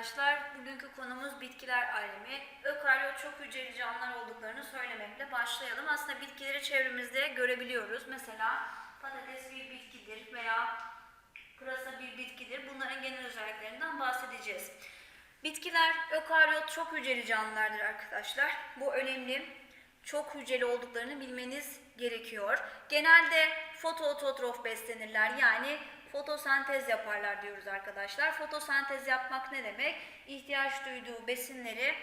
arkadaşlar. Bugünkü konumuz bitkiler alemi. Ökaryot çok hücreli canlılar olduklarını söylemekle başlayalım. Aslında bitkileri çevremizde görebiliyoruz. Mesela patates bir bitkidir veya pırasa bir bitkidir. Bunların genel özelliklerinden bahsedeceğiz. Bitkiler ökaryot çok hücreli canlılardır arkadaşlar. Bu önemli. Çok hücreli olduklarını bilmeniz gerekiyor. Genelde fotoototrof beslenirler. Yani fotosentez yaparlar diyoruz arkadaşlar. Fotosentez yapmak ne demek? İhtiyaç duyduğu besinleri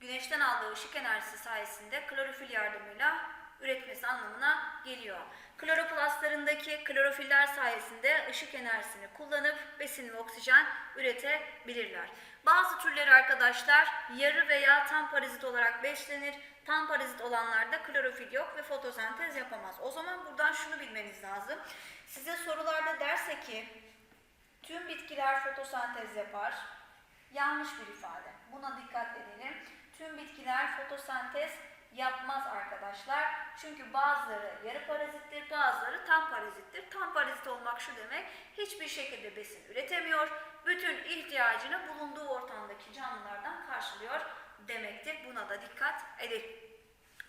güneşten aldığı ışık enerjisi sayesinde klorofil yardımıyla üretmesi anlamına geliyor. Kloroplastlarındaki klorofiller sayesinde ışık enerjisini kullanıp besin ve oksijen üretebilirler. Bazı türleri arkadaşlar yarı veya tam parazit olarak beslenir. Tam parazit olanlarda klorofil yok ve fotosentez yapamaz. O zaman buradan şunu bilmeniz lazım. Size sorularda derse ki tüm bitkiler fotosentez yapar. Yanlış bir ifade. Buna dikkat edelim. Tüm bitkiler fotosentez yapmaz arkadaşlar. Çünkü bazıları yarı parazittir, bazıları tam parazittir. Tam parazit olmak şu demek, hiçbir şekilde besin üretemiyor. Bütün ihtiyacını bulunduğu ortamdaki canlılardan karşılıyor demektir. Buna da dikkat edelim.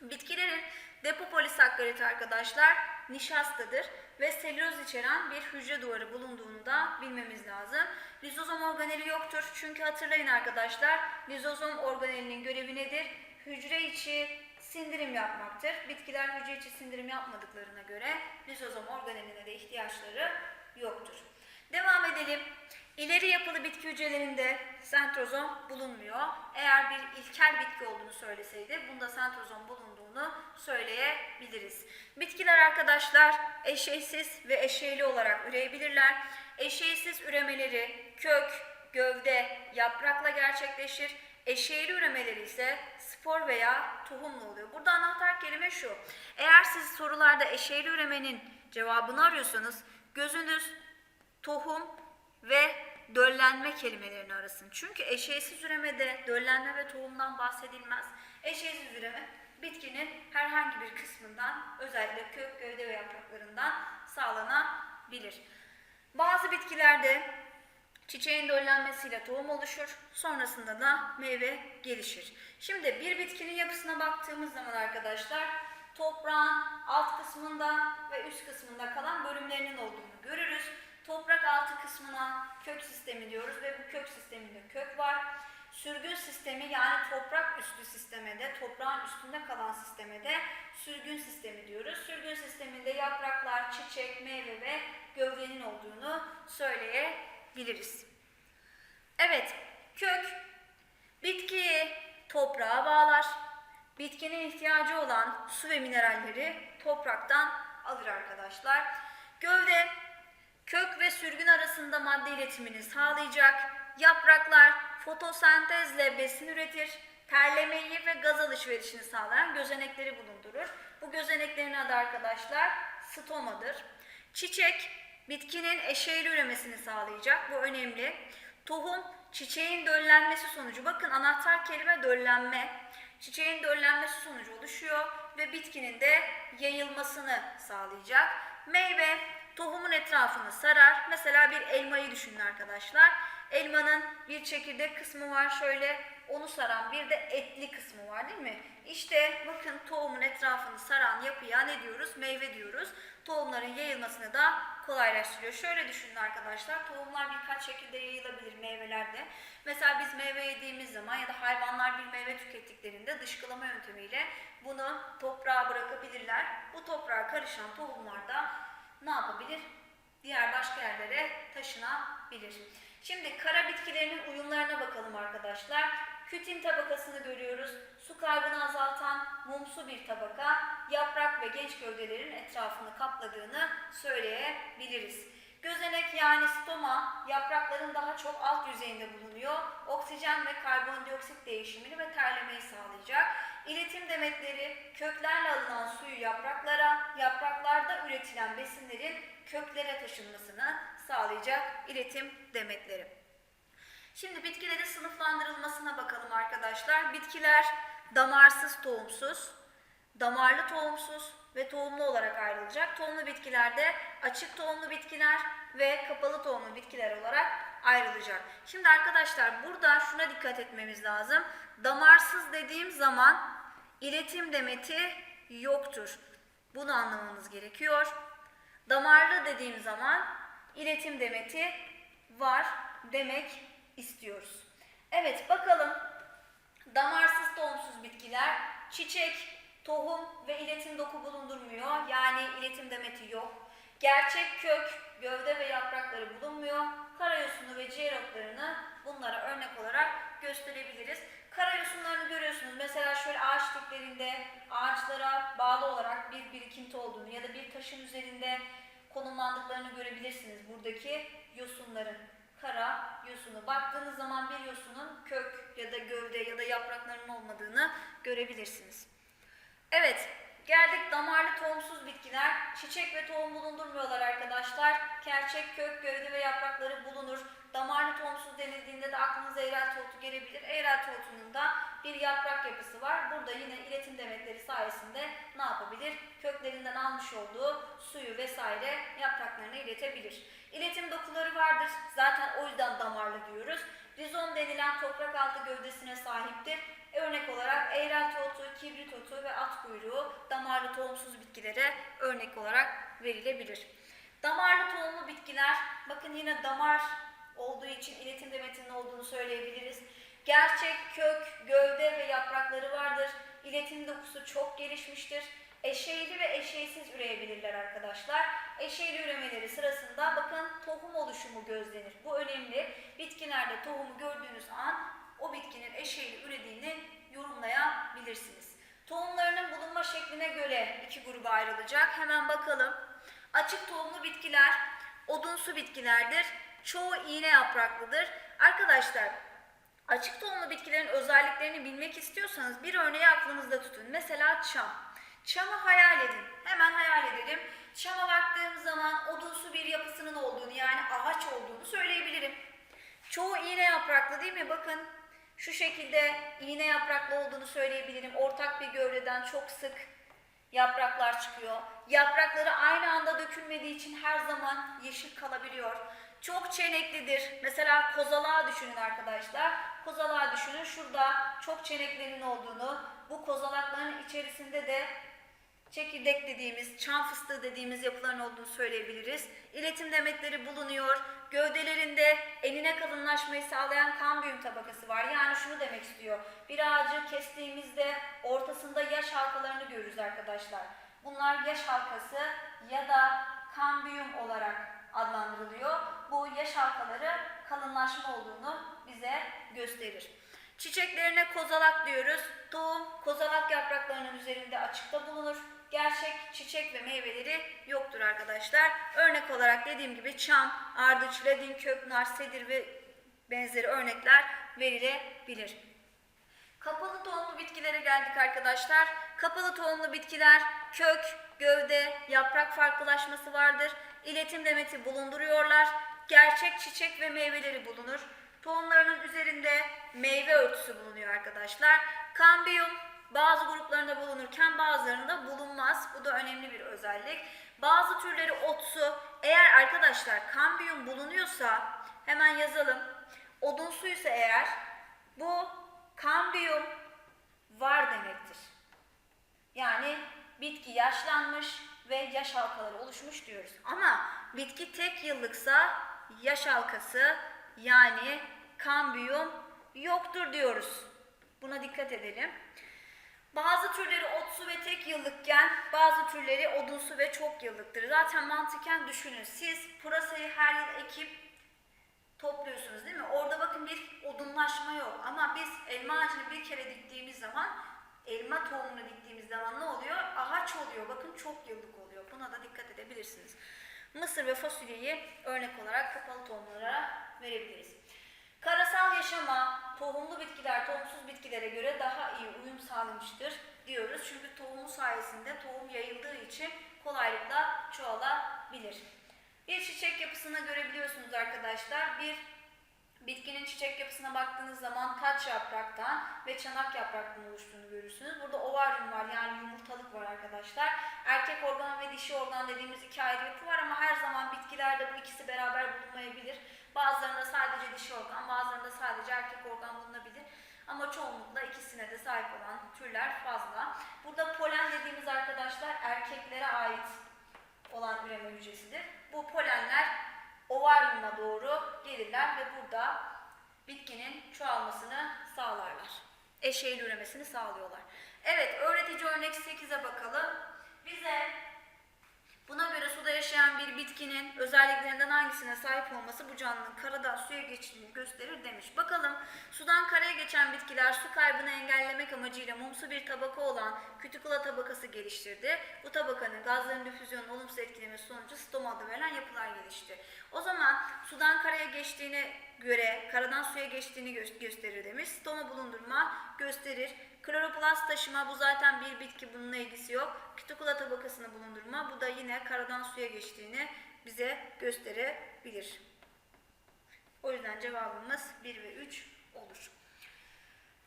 Bitkilerin depo polisakkariti arkadaşlar nişastadır ve selüloz içeren bir hücre duvarı bulunduğunu da bilmemiz lazım. Lizozom organeli yoktur. Çünkü hatırlayın arkadaşlar lizozom organelinin görevi nedir? Hücre içi sindirim yapmaktır. Bitkiler hücre içi sindirim yapmadıklarına göre lizozom organeline de ihtiyaçları yoktur. Devam edelim. İleri yapılı bitki hücrelerinde sentrozom bulunmuyor. Eğer bir ilkel bitki olduğunu söyleseydi bunda sentrozom bulunduğunu söyleyebiliriz. Bitkiler arkadaşlar eşeysiz ve eşeyli olarak üreyebilirler. Eşeysiz üremeleri kök, gövde, yaprakla gerçekleşir. Eşeğli üremeleri ise spor veya tohumla oluyor. Burada anahtar kelime şu. Eğer siz sorularda eşeğli üremenin cevabını arıyorsanız gözünüz tohum ve döllenme kelimelerini arasın. Çünkü eşeğsiz üremede döllenme ve tohumdan bahsedilmez. Eşeğsiz üreme bitkinin herhangi bir kısmından özellikle kök, gövde ve yapraklarından sağlanabilir. Bazı bitkilerde çiçeğin döllenmesiyle tohum oluşur. Sonrasında da meyve gelişir. Şimdi bir bitkinin yapısına baktığımız zaman arkadaşlar toprağın alt kısmında ve üst kısmında kalan bölümlerinin olduğunu görürüz. Toprak altı kısmına kök sistemi diyoruz ve bu kök sisteminde kök var. Sürgün sistemi yani toprak üstü sisteme de toprağın üstünde kalan sisteme de sürgün sistemi diyoruz. Sürgün sisteminde yapraklar, çiçek, meyve ve gövdenin olduğunu söyleyebiliriz. Evet, kök bitkiyi toprağa bağlar. Bitkinin ihtiyacı olan su ve mineralleri topraktan alır arkadaşlar. Gövde kök ve sürgün arasında madde iletimini sağlayacak. Yapraklar fotosentezle besin üretir. Terlemeyi ve gaz alışverişini sağlayan gözenekleri bulundurur. Bu gözeneklerin adı arkadaşlar stomadır. Çiçek bitkinin eşeğli üremesini sağlayacak. Bu önemli. Tohum çiçeğin döllenmesi sonucu. Bakın anahtar kelime döllenme. Çiçeğin döllenmesi sonucu oluşuyor ve bitkinin de yayılmasını sağlayacak. Meyve tohumun etrafını sarar. Mesela bir elmayı düşünün arkadaşlar. Elmanın bir çekirdek kısmı var şöyle onu saran bir de etli kısmı var değil mi? İşte bakın tohumun etrafını saran yapıya ne diyoruz? Meyve diyoruz. Tohumların yayılmasını da kolaylaştırıyor. Şöyle düşünün arkadaşlar. Tohumlar birkaç şekilde yayılabilir meyvelerde. Mesela biz meyve yediğimiz zaman ya da hayvanlar bir meyve tükettiklerinde dışkılama yöntemiyle bunu toprağa bırakabilirler. Bu toprağa karışan tohumlar da ne yapabilir? Diğer başka yerlere taşınabilir. Şimdi kara bitkilerinin uyumlarına bakalım arkadaşlar. Kütin tabakasını görüyoruz. Su kaybını azaltan mumsu bir tabaka, yaprak ve genç gövdelerin etrafını kapladığını söyleyebiliriz. Gözenek yani stoma yaprakların daha çok alt yüzeyinde bulunuyor. Oksijen ve karbondioksit değişimini ve terlemeyi sağlayacak. İletim demetleri köklerle alınan suyu yapraklara, yapraklarda üretilen besinlerin köklere taşınmasını sağlayacak iletim demetleri. Şimdi bitkilerin sınıflandırılmasına bakalım arkadaşlar. Bitkiler damarsız tohumsuz, damarlı tohumsuz ve tohumlu olarak ayrılacak. Tohumlu bitkilerde açık tohumlu bitkiler ve kapalı tohumlu bitkiler olarak ayrılacak. Şimdi arkadaşlar burada şuna dikkat etmemiz lazım. Damarsız dediğim zaman iletim demeti yoktur. Bunu anlamamız gerekiyor. Damarlı dediğim zaman iletim demeti var demek istiyoruz. Evet bakalım damarsız tohumsuz bitkiler çiçek, tohum ve iletim doku bulundurmuyor. Yani iletim demeti yok. Gerçek kök, gövde ve yaprakları bulunmuyor. Karayosunu ve ciğer otlarını bunlara örnek olarak gösterebiliriz. Karayosunlarını görüyorsunuz. Mesela şöyle ağaç diplerinde ağaçlara bağlı olarak bir birikinti olduğunu ya da bir taşın üzerinde konumlandıklarını görebilirsiniz. Buradaki yosunların kara yosunu. Baktığınız zaman bir yosunun kök ya da gövde ya da yapraklarının olmadığını görebilirsiniz. Evet, geldik damarlı tohumsuz bitkiler. Çiçek ve tohum bulundurmuyorlar arkadaşlar. Gerçek kök, gövde ve yaprakları bulunur. Damarlı tohumsuz denildiğinde de aklınıza eğrel tohutu gelebilir. Eğrel tohutunun da bir yaprak yapısı var. Burada yine iletim demetleri sayesinde ne yapabilir? Köklerinden almış olduğu suyu vesaire yapraklarına iletebilir. İletim dokuları vardır. Zaten o yüzden damarlı diyoruz. Rizom denilen toprak altı gövdesine sahiptir. Örnek olarak eğrel otu, kibrit otu ve at kuyruğu damarlı tohumsuz bitkilere örnek olarak verilebilir. Damarlı tohumlu bitkiler, bakın yine damar olduğu için iletim demetinin olduğunu söyleyebiliriz. Gerçek kök, gövde ve yaprakları vardır. İletim dokusu çok gelişmiştir. Eşeyli ve eşeysiz üreyebilirler arkadaşlar. Eşeyli üremeleri sırasında bakın tohum oluşumu gözlenir. Bu önemli. Bitkilerde tohumu gördüğünüz an o bitkinin eşeğli ürediğini yorumlayabilirsiniz. Tohumlarının bulunma şekline göre iki gruba ayrılacak. Hemen bakalım. Açık tohumlu bitkiler odunsu bitkilerdir. Çoğu iğne yapraklıdır. Arkadaşlar açık tohumlu bitkilerin özelliklerini bilmek istiyorsanız bir örneği aklınızda tutun. Mesela çam. Çamı hayal edin. Hemen hayal edelim. Çama baktığım zaman odunsu bir yapısının olduğunu yani ağaç olduğunu söyleyebilirim. Çoğu iğne yapraklı değil mi? Bakın şu şekilde iğne yapraklı olduğunu söyleyebilirim. Ortak bir gövdeden çok sık yapraklar çıkıyor. Yaprakları aynı anda dökülmediği için her zaman yeşil kalabiliyor. Çok çeneklidir. Mesela kozalağı düşünün arkadaşlar. Kozalağı düşünün. Şurada çok çeneklerin olduğunu, bu kozalakların içerisinde de çekirdek dediğimiz, çam fıstığı dediğimiz yapıların olduğunu söyleyebiliriz. İletim demetleri bulunuyor. Gövdelerinde enine kalınlaşmayı sağlayan kambiyum tabakası var. Yani şunu demek istiyor. Bir ağacı kestiğimizde ortasında yaş halkalarını görürüz arkadaşlar. Bunlar yaş halkası ya da kambiyum olarak. Halkaları kalınlaşma olduğunu bize gösterir. Çiçeklerine kozalak diyoruz. Tohum kozalak yapraklarının üzerinde açıkta bulunur. Gerçek çiçek ve meyveleri yoktur arkadaşlar. Örnek olarak dediğim gibi çam, ardıç, ledin, köknar, sedir ve benzeri örnekler verilebilir. Kapalı tohumlu bitkilere geldik arkadaşlar. Kapalı tohumlu bitkiler kök, gövde, yaprak farklılaşması vardır. İletim demeti bulunduruyorlar. Gerçek çiçek ve meyveleri bulunur. Tohumlarının üzerinde meyve örtüsü bulunuyor arkadaşlar. Kambiyum bazı gruplarında bulunurken bazılarında bulunmaz. Bu da önemli bir özellik. Bazı türleri otsu. Eğer arkadaşlar kambiyum bulunuyorsa hemen yazalım. Odunsu ise eğer bu kambiyum var demektir. Yani bitki yaşlanmış ve yaş halkaları oluşmuş diyoruz. Ama bitki tek yıllıksa yaş halkası yani kambiyum yoktur diyoruz. Buna dikkat edelim. Bazı türleri otsu ve tek yıllıkken bazı türleri odunsu ve çok yıllıktır. Zaten mantıken düşünün. Siz pırasayı her yıl ekip topluyorsunuz değil mi? Orada bakın bir odunlaşma yok. Ama biz elma ağacını bir kere diktiğimiz zaman elma tohumunu diktiğimiz zaman ne oluyor? Ağaç oluyor. Bakın çok yıllık oluyor. Buna da dikkat edebilirsiniz. Mısır ve fasulyeyi örnek olarak kapalı tohumlara verebiliriz. Karasal yaşama tohumlu bitkiler tohumsuz bitkilere göre daha iyi uyum sağlamıştır diyoruz. Çünkü tohumu sayesinde tohum yayıldığı için kolaylıkla çoğalabilir. Bir çiçek yapısını görebiliyorsunuz arkadaşlar. Bir bitkinin çiçek yapısına baktığınız zaman taç yapraktan ve çanak yapraktan oluştuğunu görürsünüz. Burada ovaryum var yani yumurtalık var arkadaşlar. Erkek organ ve dişi organ dediğimiz iki ayrı yapı var ama her zaman bitkilerde bu ikisi beraber bulunmayabilir. Bazılarında sadece dişi organ, bazılarında sadece erkek organ bulunabilir. Ama çoğunlukla ikisine de sahip olan türler fazla. Burada polen dediğimiz arkadaşlar erkeklere ait olan üreme hücresidir. Bu polenler ovaryuma doğru gelirler ve burada bitkinin çoğalmasını sağlarlar. Eşeğin üremesini sağlıyorlar. Evet, öğretici örnek 8'e bakalım. Bize buna göre suda yaşayan bir bitkinin özelliklerinden hangisine sahip olması bu canlının karadan suya geçtiğini gösterir demiş. Bakalım sudan karaya geçen bitkiler su kaybını engellemek amacıyla mumsu bir tabaka olan kütükula tabakası geliştirdi. Bu tabakanın gazların difüzyonunu olumsuz etkilemesi sonucu stoma adı verilen yapılar gelişti. O zaman sudan karaya geçtiğine göre karadan suya geçtiğini gö- gösterir demiş. Stoma bulundurma gösterir. Kloroplast taşıma bu zaten bir bitki bununla ilgisi yok. Kütükula tabakasını bulundurma bu da yine karadan suya geçtiğini bize gösterebilir. O yüzden cevabımız 1 ve 3 olur.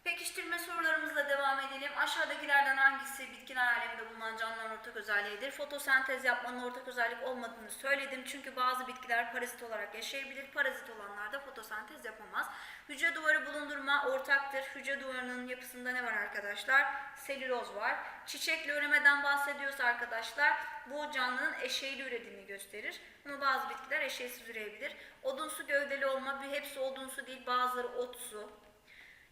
Pekiştirme sorularımızla devam edelim. Aşağıdakilerden hangisi bitkiler aleminde bulunan canlıların ortak özelliğidir? Fotosentez yapmanın ortak özellik olmadığını söyledim. Çünkü bazı bitkiler parazit olarak yaşayabilir. Parazit olanlar da fotosentez yapamaz. Hücre duvarı bulundurma ortaktır. Hücre duvarının yapısında ne var arkadaşlar? Selüloz var. Çiçekli üremeden bahsediyorsa arkadaşlar bu canlının eşeğli ürediğini gösterir. Ama bazı bitkiler eşeğsiz üreyebilir. Odunsu gövdeli olma, hepsi odunsu değil bazıları otsu.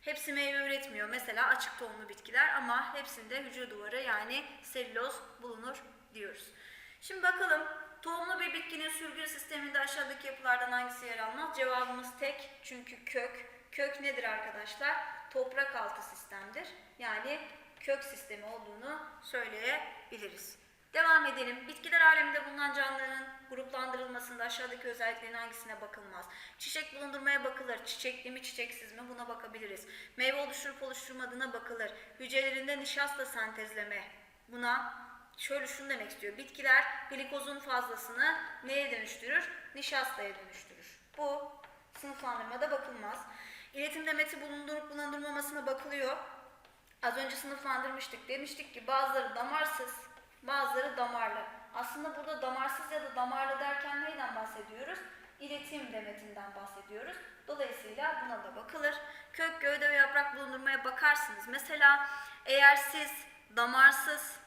Hepsi meyve üretmiyor. Mesela açık tohumlu bitkiler ama hepsinde hücre duvarı yani selüloz bulunur diyoruz. Şimdi bakalım tohumlu bir bitkinin sürgün sisteminde aşağıdaki yapılardan hangisi yer almaz? Cevabımız tek çünkü kök. Kök nedir arkadaşlar? Toprak altı sistemdir. Yani kök sistemi olduğunu söyleyebiliriz. Devam edelim. Bitkiler aleminde bulunan canlıların gruplandırılmasında aşağıdaki özelliklerin hangisine bakılmaz? Çiçek bulundurmaya bakılır. Çiçekli mi çiçeksiz mi buna bakabiliriz. Meyve oluşturup oluşturmadığına bakılır. Hücrelerinde nişasta sentezleme buna şöyle şunu demek istiyor. Bitkiler glikozun fazlasını neye dönüştürür? Nişastaya dönüştürür. Bu sınıflandırmada bakılmaz. İletimde meti bulundurup bulundurmamasına bakılıyor. Az önce sınıflandırmıştık. Demiştik ki bazıları damarsız, bazıları damarlı. Aslında burada damarsız ya da damarlı derken neyden bahsediyoruz? İletim demetinden bahsediyoruz. Dolayısıyla buna da bakılır. Kök, gövde ve yaprak bulundurmaya bakarsınız. Mesela eğer siz damarsız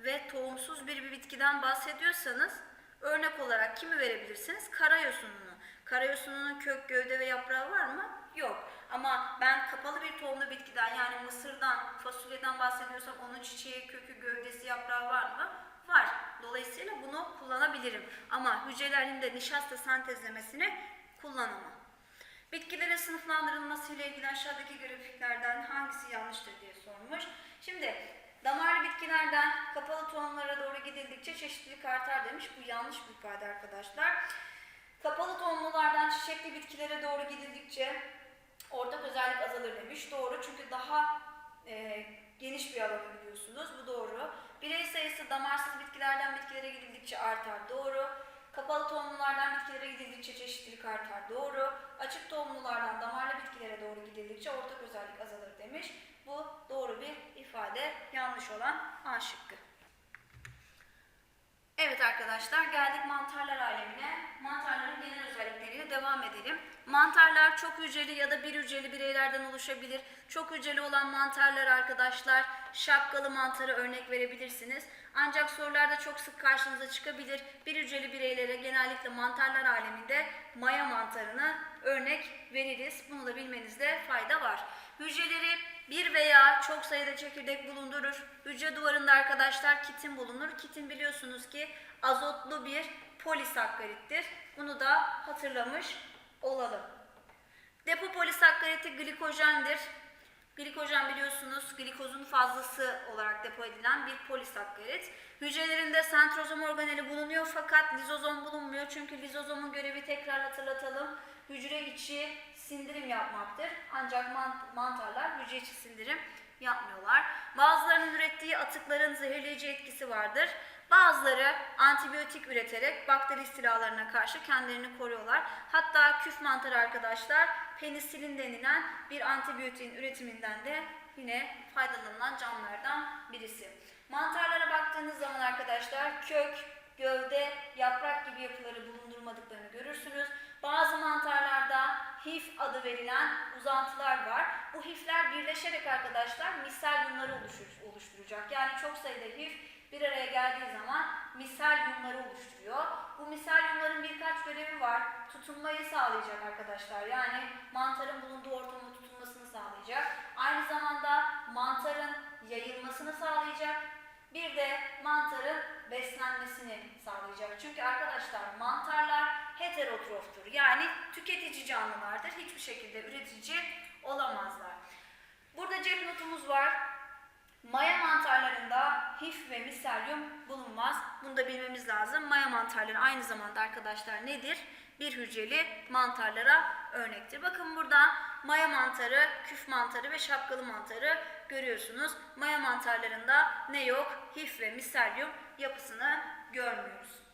ve tohumsuz bir, bir bitkiden bahsediyorsanız örnek olarak kimi verebilirsiniz? Karayosununu. Karayosununun kök, gövde ve yaprağı var mı? Yok. Ama ben kapalı bir tohumlu bitkiden yani mısırdan, fasulyeden bahsediyorsam onun çiçeği, kökü, gövdesi, yaprağı var mı? Var. Dolayısıyla bunu kullanabilirim. Ama hücrelerinde nişasta sentezlemesini kullanamam. Bitkilerin sınıflandırılması ile ilgili aşağıdaki grafiklerden hangisi yanlıştır diye sormuş. Şimdi damarlı bitkilerden kapalı tohumlara doğru gidildikçe çeşitlilik artar demiş. Bu yanlış bir ifade arkadaşlar. Kapalı tohumlulardan çiçekli bitkilere doğru gidildikçe ortak özellik azalır demiş. Doğru çünkü daha e, geniş bir alana gidiyorsunuz. Bu doğru. Birey sayısı damarsız bitkilerden bitkilere gidildikçe artar. Doğru. Kapalı tohumlulardan bitkilere gidildikçe çeşitlilik artar. Doğru. Açık tohumlulardan damarlı bitkilere doğru gidildikçe ortak özellik azalır demiş. Bu doğru bir ifade. Yanlış olan A şıkkı. Evet arkadaşlar geldik mantarlar alemine. Mantarların genel özellikleriyle devam edelim. Mantarlar çok hücreli ya da bir hücreli bireylerden oluşabilir. Çok hücreli olan mantarlar arkadaşlar şapkalı mantarı örnek verebilirsiniz. Ancak sorularda çok sık karşınıza çıkabilir. Bir hücreli bireylere genellikle mantarlar aleminde maya mantarını örnek veririz. Bunu da bilmenizde fayda var. Hücreleri bir veya çok sayıda çekirdek bulundurur. Hücre duvarında arkadaşlar kitin bulunur. Kitin biliyorsunuz ki azotlu bir polisakkarittir. Bunu da hatırlamış olalım. Depo polisakkariti glikojendir. Glikojen biliyorsunuz glikozun fazlası olarak depo edilen bir polisakkarit. Hücrelerinde sentrozom organeli bulunuyor fakat lizozom bulunmuyor. Çünkü lizozomun görevi tekrar hatırlatalım. Hücre içi sindirim yapmaktır. Ancak mant- mantarlar hücre içi sindirim yapmıyorlar. Bazılarının ürettiği atıkların zehirleyici etkisi vardır. Bazıları antibiyotik üreterek bakteri istilalarına karşı kendilerini koruyorlar. Hatta küf mantarı arkadaşlar penisilin denilen bir antibiyotiğin üretiminden de yine faydalanılan canlılardan birisi. Mantarlara baktığınız zaman arkadaşlar kök, gövde, yaprak gibi yapıları bulundurmadıklarını görürsünüz. Bazı mantarlarda hif adı verilen uzantılar var. Bu hifler birleşerek arkadaşlar miselyumları oluşur, oluşturacak. Yani çok sayıda hif bir araya geldiği zaman miselyumları oluşturuyor. Bu miselyumların birkaç görevi var. Tutunmayı sağlayacak arkadaşlar. Yani mantarın bulunduğu ortamın tutunmasını sağlayacak. Aynı zamanda mantarın yayılmasını sağlayacak. Bir de mantarın beslenmesini sağlayacak. Çünkü arkadaşlar mantarlar heterotroftur. Yani tüketici canlılardır. Hiçbir şekilde üretici olamazlar. Burada cep notumuz var. Maya mantarlarında hif ve miselyum bulunmaz. Bunu da bilmemiz lazım. Maya mantarları aynı zamanda arkadaşlar nedir? Bir hücreli mantarlara örnektir. Bakın burada maya mantarı, küf mantarı ve şapkalı mantarı görüyorsunuz. Maya mantarlarında ne yok? Hif ve miselyum yapısını görmüyoruz.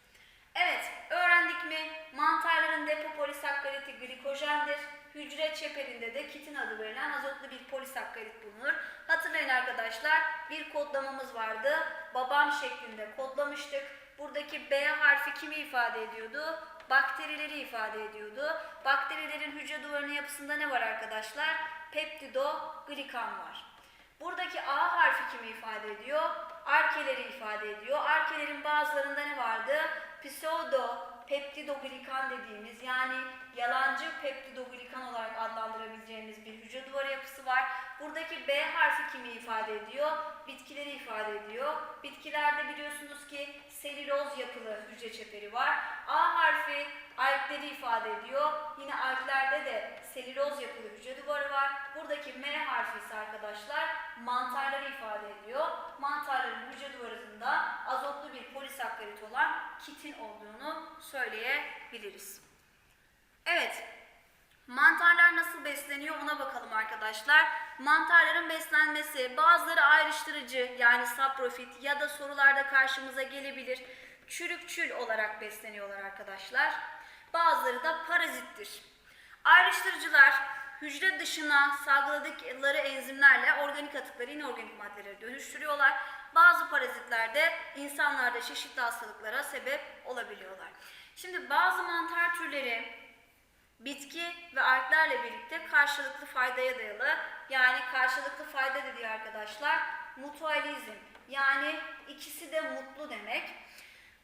Evet, öğrendik mi? Mantarların depo polisakkariti glikojendir. Hücre çeperinde de kitin adı verilen azotlu bir polisakkarit bulunur. Hatırlayın arkadaşlar, bir kodlamamız vardı. Babam şeklinde kodlamıştık. Buradaki B harfi kimi ifade ediyordu? Bakterileri ifade ediyordu. Bakterilerin hücre duvarının yapısında ne var arkadaşlar? Peptidoglikan var. Buradaki A harfi kimi ifade ediyor? Arkeleri ifade ediyor. Arkelerin bazılarında ne vardı? Pseudo peptidoglikan dediğimiz yani yalancı peptidoglikan olarak adlandırabileceğimiz bir hücre duvarı yapısı var. Buradaki B harfi kimi ifade ediyor? Bitkileri ifade ediyor. Bitkilerde biliyorsunuz ki selüloz yapılı hücre çeperi var. A harfi alkleri ifade ediyor. Yine alklerde de selüloz yapılı hücre duvarı var. Buradaki M harfi ise arkadaşlar mantarları ifade ediyor. Mantarların hücre duvarında azotlu bir polisakkarit olan kitin olduğunu söyleyebiliriz. Evet, mantarlar nasıl besleniyor ona bakalım arkadaşlar. Mantarların beslenmesi bazıları ayrıştırıcı yani saprofit ya da sorularda karşımıza gelebilir. Çürükçül olarak besleniyorlar arkadaşlar. Bazıları da parazittir. Ayrıştırıcılar hücre dışına salgıladıkları enzimlerle organik atıkları inorganik maddelere dönüştürüyorlar. Bazı parazitler de insanlarda çeşitli hastalıklara sebep olabiliyorlar. Şimdi bazı mantar türleri bitki ve alglerle birlikte karşılıklı faydaya dayalı. Yani karşılıklı fayda dediği arkadaşlar mutualizm. Yani ikisi de mutlu demek.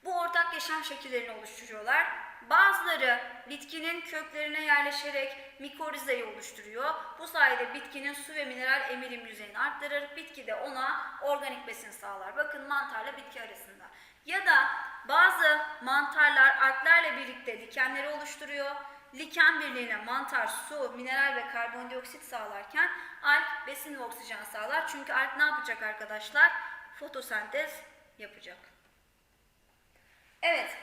Bu ortak yaşam şekillerini oluşturuyorlar. Bazıları bitkinin köklerine yerleşerek mikorizeyi oluşturuyor. Bu sayede bitkinin su ve mineral emilim yüzeyini arttırır. Bitki de ona organik besin sağlar. Bakın mantarla bitki arasında. Ya da bazı mantarlar alglerle birlikte dikenleri oluşturuyor. Liken birliğine mantar su, mineral ve karbondioksit sağlarken alg besin ve oksijen sağlar. Çünkü alg ne yapacak arkadaşlar? Fotosentez yapacak. Evet,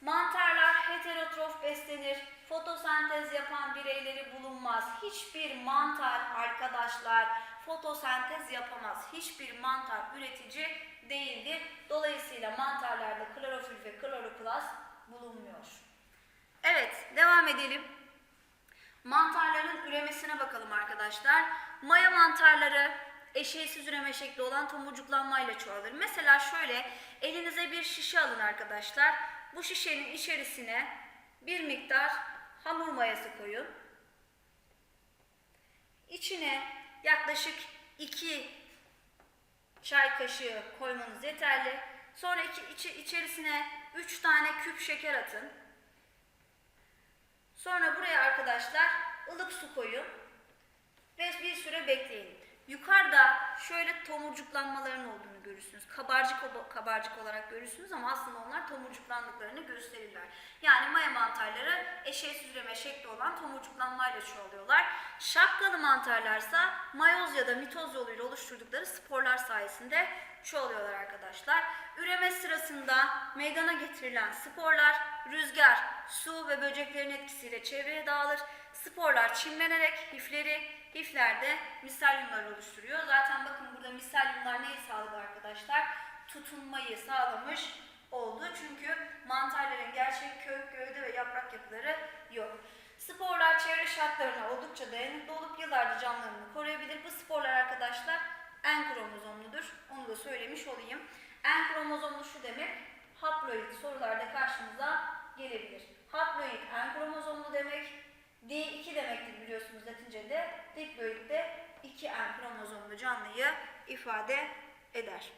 mantarlar heterotrof beslenir. Fotosentez yapan bireyleri bulunmaz. Hiçbir mantar arkadaşlar fotosentez yapamaz. Hiçbir mantar üretici değildir. Dolayısıyla mantarlarda klorofil ve kloroplast bulunmuyor. Evet, devam edelim. Mantarların üremesine bakalım arkadaşlar. Maya mantarları eşeğsiz üreme şekli olan tomurcuklanmayla çoğalır. Mesela şöyle elinize bir şişe alın arkadaşlar. Bu şişenin içerisine bir miktar hamur mayası koyun. İçine yaklaşık 2 çay kaşığı koymanız yeterli. Sonra iki, içi, içerisine 3 tane küp şeker atın. Sonra buraya arkadaşlar ılık su koyun ve bir süre bekleyin. Yukarıda şöyle tomurcuklanmaların olduğunu görürsünüz. Kabarcık kabarcık olarak görürsünüz ama aslında onlar tomurcuklandıklarını gösterirler. Yani maya mantarları eşeğsiz üreme şekli olan tomurcuklanmayla çoğalıyorlar. Şapkalı mantarlarsa mayoz ya da mitoz yoluyla oluşturdukları sporlar sayesinde çoğalıyorlar arkadaşlar. Üreme sırasında meydana getirilen sporlar rüzgar, su ve böceklerin etkisiyle çevreye dağılır. Sporlar çimlenerek hifleri, hifler de miselyumlar oluşturuyor. Zaten bakın burada miselyumlar neyi sağladı arkadaşlar? Tutunmayı sağlamış oldu. Çünkü mantarların gerçek kök, gövde ve yaprak yapıları yok. Sporlar çevre şartlarına oldukça dayanıklı olup yıllarca canlarını koruyabilir. Bu sporlar arkadaşlar en kromozomludur. Onu da söylemiş olayım. En kromozomlu şu demek, haploid sorularda karşımıza gelebilir. Haploid en kromozomlu demek. D2 demektir biliyorsunuz Latince'de. Diploid de 2 en kromozomlu canlıyı ifade eder.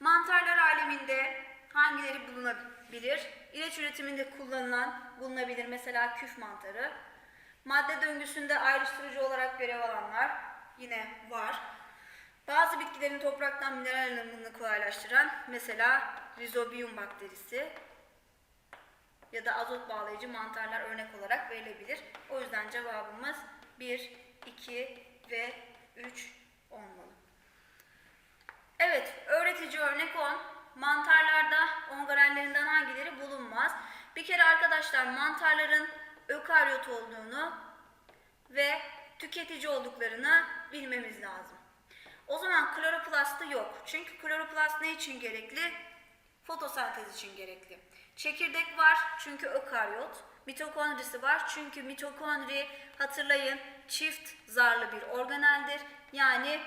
Mantarlar aleminde hangileri bulunabilir? İlaç üretiminde kullanılan bulunabilir mesela küf mantarı. Madde döngüsünde ayrıştırıcı olarak görev alanlar yine var. Bazı bitkilerin topraktan mineral alımını kolaylaştıran mesela Rhizobium bakterisi ya da azot bağlayıcı mantarlar örnek olarak verilebilir. O yüzden cevabımız 1, 2 ve 3 olmalı. Evet, öğretici örnek 10. Mantarlarda ongarellerinden hangileri bulunmaz? Bir kere arkadaşlar mantarların ökaryot olduğunu ve tüketici olduklarını bilmemiz lazım. O zaman kloroplastı yok. Çünkü kloroplast ne için gerekli? Fotosentez için gerekli. Çekirdek var çünkü ökaryot. Mitokondrisi var çünkü mitokondri hatırlayın çift zarlı bir organeldir. Yani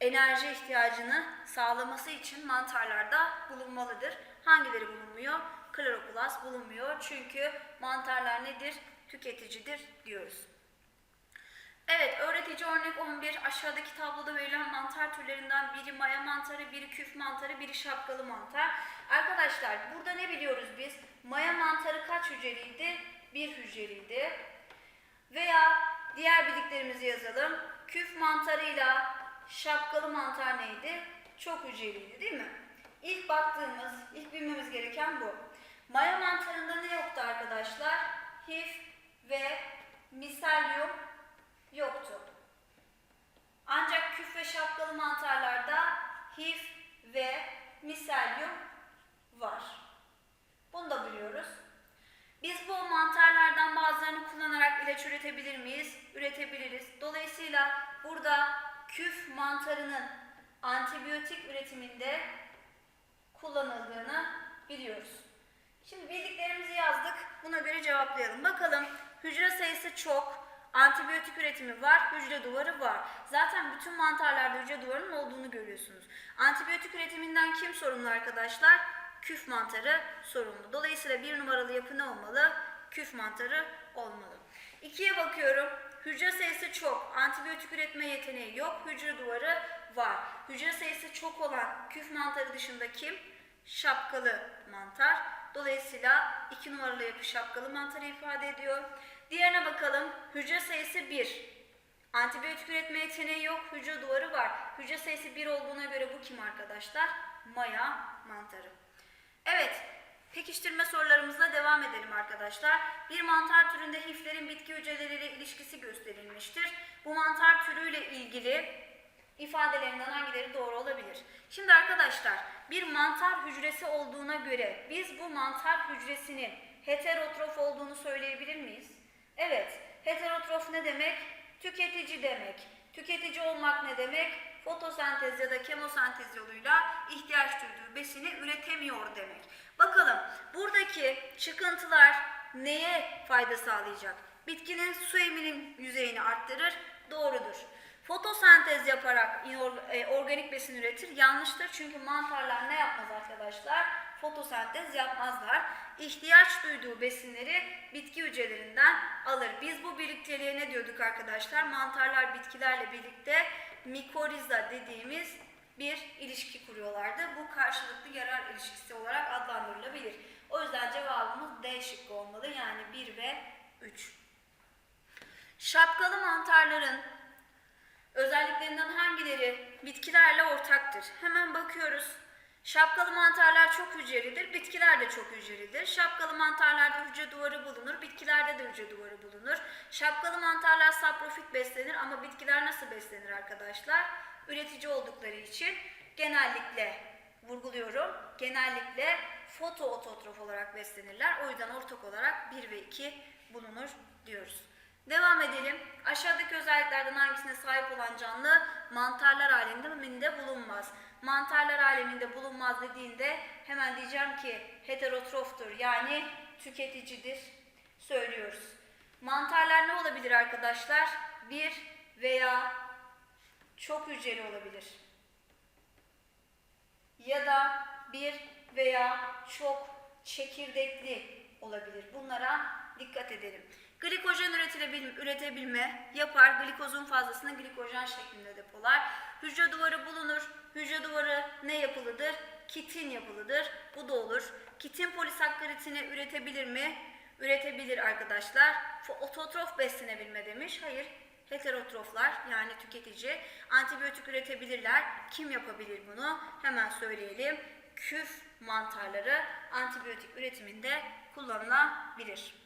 enerji ihtiyacını sağlaması için mantarlarda bulunmalıdır. Hangileri bulunmuyor? Kloroplast bulunmuyor. Çünkü mantarlar nedir? Tüketicidir diyoruz. Evet, öğretici örnek 11. Aşağıdaki tabloda verilen mantar türlerinden biri maya mantarı, biri küf mantarı, biri şapkalı mantar. Arkadaşlar burada ne biliyoruz biz? Maya mantarı kaç hücreliydi? Bir hücreliydi. Veya diğer bildiklerimizi yazalım. Küf mantarıyla şapkalı mantar neydi? Çok hücreliydi değil mi? İlk baktığımız, ilk bilmemiz gereken bu. Maya mantarında ne yoktu arkadaşlar? Hif ve miselyum yoktu. Ancak küf ve şapkalı mantarlarda hif ve miselyum var. Bunu da biliyoruz. Biz bu mantarlardan bazılarını kullanarak ilaç üretebilir miyiz? Üretebiliriz. Dolayısıyla burada küf mantarının antibiyotik üretiminde kullanıldığını biliyoruz. Şimdi bildiklerimizi yazdık. Buna göre cevaplayalım. Bakalım hücre sayısı çok. Antibiyotik üretimi var, hücre duvarı var. Zaten bütün mantarlarda hücre duvarının olduğunu görüyorsunuz. Antibiyotik üretiminden kim sorumlu arkadaşlar? Küf mantarı sorumlu. Dolayısıyla bir numaralı yapı ne olmalı? Küf mantarı olmalı. İkiye bakıyorum. Hücre sayısı çok. Antibiyotik üretme yeteneği yok. Hücre duvarı var. Hücre sayısı çok olan küf mantarı dışında kim? Şapkalı mantar. Dolayısıyla iki numaralı yapı şapkalı mantarı ifade ediyor. Diğerine bakalım. Hücre sayısı 1. Antibiyotik üretme yeteneği yok. Hücre duvarı var. Hücre sayısı 1 olduğuna göre bu kim arkadaşlar? Maya mantarı. Evet. Pekiştirme sorularımızla devam edelim arkadaşlar. Bir mantar türünde hiflerin bitki hücreleriyle ilişkisi gösterilmiştir. Bu mantar türüyle ilgili ifadelerinden hangileri doğru olabilir? Şimdi arkadaşlar bir mantar hücresi olduğuna göre biz bu mantar hücresinin heterotrof olduğunu söyleyebilir miyiz? Evet. Heterotrof ne demek? Tüketici demek. Tüketici olmak ne demek? Fotosentez ya da kemosentez yoluyla ihtiyaç duyduğu besini üretemiyor demek. Bakalım buradaki çıkıntılar neye fayda sağlayacak? Bitkinin su emilim yüzeyini arttırır. Doğrudur. Fotosentez yaparak e, organik besin üretir. Yanlıştır çünkü mantarlar ne yapmaz arkadaşlar? Fotosentez yapmazlar. İhtiyaç duyduğu besinleri bitki hücrelerinden alır. Biz bu birlikteliğe ne diyorduk arkadaşlar? Mantarlar bitkilerle birlikte mikoriza dediğimiz bir ilişki kuruyorlardı. Bu karşılıklı yarar ilişkisi olarak adlandırılabilir. O yüzden cevabımız D şıkkı olmalı. Yani 1 ve 3. Şapkalı mantarların özelliklerinden hangileri bitkilerle ortaktır? Hemen bakıyoruz. Şapkalı mantarlar çok hücrelidir, bitkiler de çok hücrelidir. Şapkalı mantarlarda hücre duvarı bulunur, bitkilerde de hücre duvarı bulunur. Şapkalı mantarlar saprofit beslenir ama bitkiler nasıl beslenir arkadaşlar? Üretici oldukları için genellikle vurguluyorum, genellikle fotoototrof olarak beslenirler. O yüzden ortak olarak 1 ve 2 bulunur diyoruz. Devam edelim. Aşağıdaki özelliklerden hangisine sahip olan canlı mantarlar aleminde bulunmaz? Mantarlar aleminde bulunmaz dediğinde hemen diyeceğim ki heterotroftur yani tüketicidir söylüyoruz. Mantarlar ne olabilir arkadaşlar? Bir veya çok hücreli olabilir. Ya da bir veya çok çekirdekli olabilir. Bunlara dikkat edelim. Glikojen üretebilme yapar. Glikozun fazlasını glikojen şeklinde depolar. Hücre duvarı bulunur. Hücre duvarı ne yapılıdır? Kitin yapılıdır. Bu da olur. Kitin polisakkaritini üretebilir mi? Üretebilir arkadaşlar. Ototrof beslenebilme demiş. Hayır. Heterotroflar yani tüketici antibiyotik üretebilirler. Kim yapabilir bunu? Hemen söyleyelim. Küf mantarları antibiyotik üretiminde kullanılabilir.